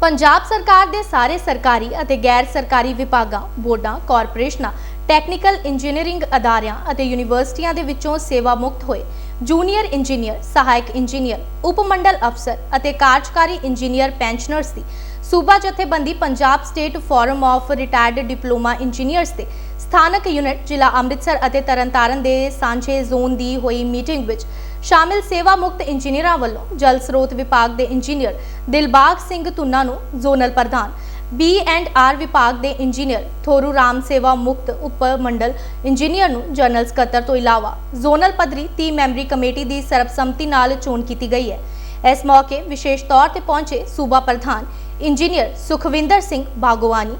ਪੰਜਾਬ ਸਰਕਾਰ ਦੇ ਸਾਰੇ ਸਰਕਾਰੀ ਅਤੇ ਗੈਰ ਸਰਕਾਰੀ ਵਿਭਾਗਾਂ ਬੋਰਡਾਂ ਕਾਰਪੋਰੇਸ਼ਨਾਂ ਟੈਕਨੀਕਲ ਇੰਜੀਨੀਅਰਿੰਗ ਅਦਾਰਿਆਂ ਅਤੇ ਯੂਨੀਵਰਸਿਟੀਆਂ ਦੇ ਵਿੱਚੋਂ ਸੇਵਾ ਮੁਕਤ ਹੋਏ। ਜੂਨੀਅਰ ਇੰਜੀਨੀਅਰ ਸਹਾਇਕ ਇੰਜੀਨੀਅਰ ਉਪ ਮੰਡਲ ਅਫਸਰ ਅਤੇ ਕਾਰਜਕਾਰੀ ਇੰਜੀਨੀਅਰ ਪੈਨਸ਼ਨਰਸ ਦੀ ਸੂਬਾ ਜਥੇਬੰਦੀ Punjab state forum of retired diploma engineers ਦੇ ਸਥਾਨਕ ਯੂਨਿਟ ਜ਼ਿਲ੍ਹਾ ਅੰਮ੍ਰਿਤਸਰ ਅਤੇ ਤਰਨਤਾਰਨ ਦੇ ਸਾਂਝੇ ਜ਼ੋਨ ਦੀ ਹੋਈ ਮੀਟਿੰਗ ਵਿੱਚ ਸ਼ਾਮਿਲ ਸੇਵਾ ਮੁਕਤ ਇੰਜੀਨੀਅਰਾਂ ਵੱਲੋਂ ਜਲ ਸਰੋਤ ਵਿਭਾਗ ਦੇ ਇੰਜੀਨੀਅਰ ਦਿਲਬਾਗ ਸਿੰਘ ਤੁੰਨਾ ਨੂੰ ਜ਼ੋਨਲ ਪ੍ਰਧਾਨ ਬੀ ਐਂਡ ਆਰ ਵਿਭਾਗ ਦੇ ਇੰਜੀਨੀਅਰ ਥੋਰੂ ਰਾਮ ਸੇਵਾ ਮੁਕਤ ਉਪ ਮੰਡਲ ਇੰਜੀਨੀਅਰ ਨੂੰ ਜਨਰਲ ਸਕੱਤਰ ਤੋਂ ਇਲਾਵਾ ਜ਼ੋਨਲ ਪੱਧਰੀ 30 ਮੈਂਬਰੀ ਕਮੇਟੀ ਦੀ ਸਰਬਸੰਮਤੀ ਨਾਲ ਚੋਣ ਕੀਤੀ ਗਈ ਹੈ। ਇਸ ਮੌਕੇ ਵਿਸ਼ੇਸ਼ ਤੌਰ ਤੇ ਪਹੁੰਚੇ ਸੂਬਾ ਪ੍ਰਧਾਨ ਇੰਜੀਨੀਅਰ ਸੁਖਵਿੰਦਰ ਸਿੰਘ ਬਾਗੋਵਾਨੀ,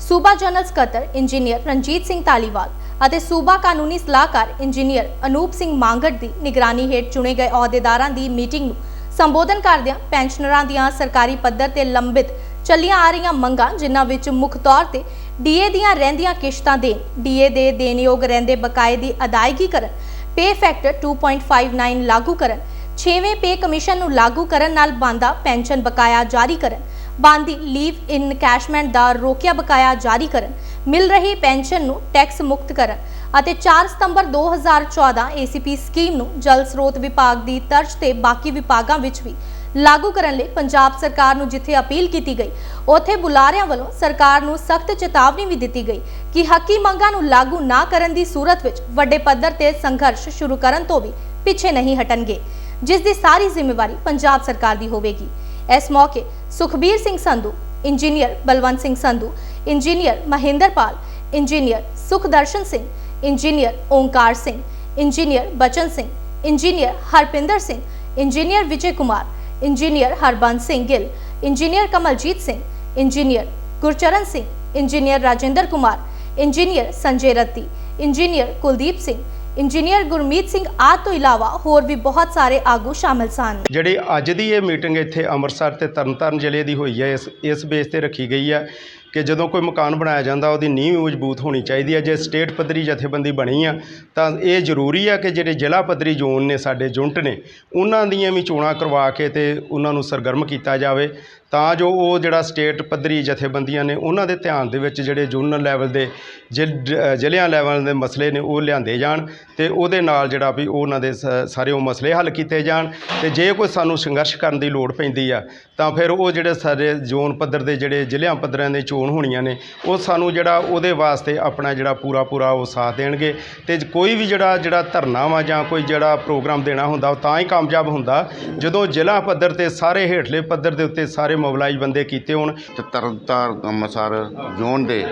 ਸੂਬਾ ਜਨਰਲ ਸਕੱਤਰ ਇੰਜੀਨੀਅਰ ਰਣਜੀਤ ਸਿੰਘ ਧਾਲੀਵਾਲ ਅਤੇ ਸੂਬਾ ਕਾਨੂੰਨੀ ਸਲਾਹਕਾਰ ਇੰਜੀਨੀਅਰ ਅਨੂਪ ਸਿੰਘ ਮਾਂਗੜ ਦੀ ਨਿਗਰਾਨੀ ਹੇਠ ਚੁਣੇ ਗਏ ਅਹੁਦੇਦਾਰਾਂ ਦੀ ਮੀਟਿੰਗ ਨੂੰ ਸੰਬੋਧਨ ਕਰਦਿਆਂ ਪੈਨਸ਼ਨਰਾਂ ਦੀਆਂ ਸਰਕਾਰੀ ਪੱਧਰ ਤੇ ਲੰਬਿਤ ਚੱਲੀਆਂ ਆ ਰਹੀਆਂ ਮੰਗਾਂ, ਜਿਨ੍ਹਾਂ ਵਿੱਚ ਮੁੱਖ ਤੌਰ ਤੇ ਡੀਏ ਦੀਆਂ ਰਹਿੰਦੀਆਂ ਕਿਸ਼ਤਾਂ ਦੇਣ, ਡੀਏ ਦੇ ਦੇਣਯੋਗ ਰਹਿੰਦੇ ਬਕਾਏ ਦੀ ਅਦਾਇਗੀ ਕਰਨ, ਪੇ ਫੈਕਟਰ 2.59 ਲਾਗੂ ਕਰਨ 6ਵੇਂ ਪੇ ਕਮਿਸ਼ਨ ਨੂੰ ਲਾਗੂ ਕਰਨ ਨਾਲ ਬੰਦਾ ਪੈਨਸ਼ਨ ਬਕਾਇਆ ਜਾਰੀ ਕਰਨ ਬੰਦੀ ਲੀਵ ਇਨ ਕੈਸ਼ਮੈਂਟ ਦਾ ਰੋਕਿਆ ਬਕਾਇਆ ਜਾਰੀ ਕਰਨ, ਮਿਲ ਰਹੀ ਪੈਨਸ਼ਨ ਨੂੰ ਟੈਕਸ ਮੁਕਤ ਕਰਨ ਅਤੇ 4 ਸਤੰਬਰ 2014 ACP ਸਕੀਮ ਨੂੰ ਜਲ ਸਰੋਤ ਵਿਭਾਗ ਦੀ ਤਰਜ਼ ਤੇ ਬਾਕੀ ਵਿਭਾਗਾਂ ਵਿੱਚ ਵੀ ਲਾਗੂ ਕਰਨ ਲਈ ਪੰਜਾਬ ਸਰਕਾਰ ਨੂੰ ਜਿੱਥੇ ਅਪੀਲ ਕੀਤੀ ਗਈ, ਉੱਥੇ ਬੁਲਾਰਿਆਂ ਵੱਲੋਂ ਸਰਕਾਰ ਨੂੰ ਸਖਤ ਚੇਤਾਵਨੀ ਵੀ ਦਿੱਤੀ ਗਈ ਕਿ ਹੱਕੀ ਮੰਗਾਂ ਨੂੰ ਲਾਗੂ ਨਾ ਕਰਨ ਦੀ ਸੂਰਤ ਵਿੱਚ ਵੱਡੇ ਪੱਧਰ ਤੇ ਸੰਘਰਸ਼ ਸ਼ੁਰੂ ਕਰਨ ਤੋਂ ਵੀ ਪਿੱਛੇ ਨਹੀਂ ਹਟਣਗੇ, ਜਿਸ ਦੀ ਸਾਰੀ ਜ਼ਿੰਮੇਵਾਰੀ ਪੰਜਾਬ ਸਰਕਾਰ ਦੀ ਹੋਵੇਗੀ। ਇਸ ਮੌਕੇ Sukhbir Singh Sandhu, engineer Balwant Singh Sandhu, engineer Mahinderpal engineer Sukhdarshan Singh, engineer Omkar Singh, engineer Bachan Singh, engineer Harpinder Singh, engineer Vijay Kumar engineer Harbans Singh Gill, engineer Kamaljit Singh, engineer Gurcharan Singh, engineer Rajinder Kumar, engineer Sanjay Ratti, engineer Kuldeep Singh, engineer Gurmeet Singh ਆਦ ਤੋਂ ਇਲਾਵਾ ਹੋਰ ਵੀ ਬਹੁਤ ਸਾਰੇ ਆਗੂ ਸ਼ਾਮਲ ਸਨ। ਜਿਹੜੀ ਅੱਜ ਦੀ ਇਹ ਮੀਟਿੰਗ ਇੱਥੇ ਅੰਮ੍ਰਿਤਸਰ ਤੇ ਤਰਨਤਾਰਨ ਜ਼ਿਲ੍ਹੇ ਦੀ ਹੋਈ ਹੈ, ਇਸ ਇਸ ਬੇਸ ਤੇ ਰੱਖੀ ਗਈ ਹੈ। ਕਿ ਜਦੋਂ ਕੋਈ ਮਕਾਨ ਬਣਾਇਆ ਜਾਂਦਾ, ਉਹਦੀ ਨੀਂਹ ਮਜ਼ਬੂਤ ਹੋਣੀ ਚਾਹੀਦੀ ਹੈ। ਜੇ ਸਟੇਟ ਪੱਧਰੀ ਜਥੇਬੰਦੀ ਬਣੀ ਆ, ਤਾਂ ਇਹ ਜ਼ਰੂਰੀ ਆ ਕਿ ਜਿਹੜੇ ਜ਼ਿਲ੍ਹਾ ਪੱਧਰੀ ਜ਼ੋਨ ਨੇ ਸਾਡੇ ਯੂਨਿਟ ਨੇ, ਉਹਨਾਂ ਦੀਆਂ ਵੀ ਚੋਣਾਂ ਕਰਵਾ ਕੇ ਤੇ ਉਹਨਾਂ ਨੂੰ ਸਰਗਰਮ ਕੀਤਾ ਜਾਵੇ। ਤਾਂ ਜੋ ਉਹ ਜਿਹੜਾ ਸਟੇਟ ਪੱਧਰੀ ਜਥੇਬੰਦੀਆਂ ਨੇ ਉਹਨਾਂ ਦੇ ਧਿਆਨ ਦੇ ਵਿੱਚ ਜਿਹੜੇ ਜੋਨਲ ਲੈਵਲ ਦੇ ਜ਼ਿਲ੍ਹਿਆਂ ਲੈਵਲ ਦੇ ਮਸਲੇ ਨੇ ਉਹ ਲਿਆਂਦੇ ਜਾਣ ਤੇ ਉਹਦੇ ਨਾਲ ਜਿਹੜਾ ਵੀ ਉਹਨਾਂ ਦੇ ਸਾਰੇ ਉਹ ਮਸਲੇ ਹੱਲ ਕੀਤੇ ਜਾਣ ਤੇ ਜੇ ਕੋਈ ਸਾਨੂੰ ਸੰਘਰਸ਼ ਕਰਨ ਦੀ ਲੋੜ ਪੈਂਦੀ ਆ, ਤਾਂ ਫਿਰ ਉਹ ਜਿਹੜੇ ਸਾਡੇ ਜ਼ੋਨ ਪੱਧਰ ਦੇ ਜਿਹੜੇ ਜ਼ਿਲ੍ਹਿਆਂ ਪੱਧਰਾਂ ਦੇ ਚੋਣ ਹੋਣੀਆਂ ਨੇ, ਉਹ ਸਾਨੂੰ ਜਿਹੜਾ ਉਹਦੇ ਵਾਸਤੇ ਆਪਣਾ ਜਿਹੜਾ ਪੂਰਾ ਪੂਰਾ ਉਹ ਸਾਥ ਦੇਣਗੇ ਤੇ ਕੋਈ ਵੀ ਜਿਹੜਾ ਜਿਹੜਾ ਧਰਨਾ ਵਾ ਜਾਂ ਕੋਈ ਜਿਹੜਾ ਪ੍ਰੋਗਰਾਮ ਦੇਣਾ ਹੁੰਦਾ, ਉਹ ਤਾਂ ਹੀ ਕਾਮਯਾਬ ਹੁੰਦਾ ਜਦੋਂ ਜ਼ਿਲ੍ਹਾ ਪੱਧਰ ਤੇ ਸਾਰੇ ਹੇਠਲੇ ਪੱਧਰ ਦੇ ਉੱਤੇ ਸਾਰੇ ਮੋਬਲਾਈਜ਼ ਬੰਦੇ ਕੀਤੇ ਹੋਣ ਤੇ ਤਰਨਤਾਰਨ ਅੰਮ੍ਰਿਤਸਰ ਜ਼ੋਨ ਦੇ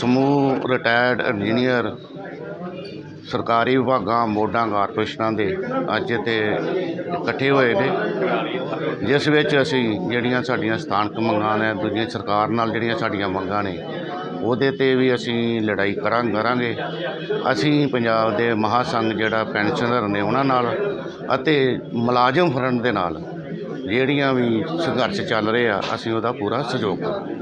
ਸਮੂਹ ਰਿਟਾਇਰਡ ਇੰਜੀਨੀਅਰ ਸਰਕਾਰੀ ਵਿਭਾਗਾਂ, ਬੋਰਡਾਂ, ਕਾਰਪੋਰੇਸ਼ਨਾਂ ਦੇ ਅੱਜ ਤੇ ਇਕੱਠੇ ਹੋਏ ਨੇ। ਜਿਸ ਵਿੱਚ ਅਸੀਂ ਜਿਹੜੀਆਂ ਸਾਡੀਆਂ ਸਥਾਨਕ ਮੰਗਾਂ ਨੇ ਦੂਜੀਆਂ ਸਰਕਾਰ ਨਾਲ ਜਿਹੜੀਆਂ ਸਾਡੀਆਂ ਮੰਗਾਂ ਨੇ, ਉਹਦੇ ਤੇ ਵੀ ਅਸੀਂ ਲੜਾਈ ਕਰਾਂ ਕਰਾਂਗੇ। ਅਸੀਂ ਪੰਜਾਬ ਦੇ ਮਹਾਸੰਘ ਜਿਹੜਾ ਪੈਨਸ਼ਨਰ ਨੇ ਉਹਨਾਂ ਨਾਲ ਅਤੇ ਮੁਲਾਜ਼ਮ ਫਰੰਟ ਦੇ ਨਾਲ ਜਿਹੜੀਆਂ ਵੀ ਸੰਘਰਸ਼ ਚੱਲ ਰਹੇ ਆ ਅਸੀਂ ਉਹਦਾ ਪੂਰਾ ਸਹਿਯੋਗ ਕਰਾਂਗੇ।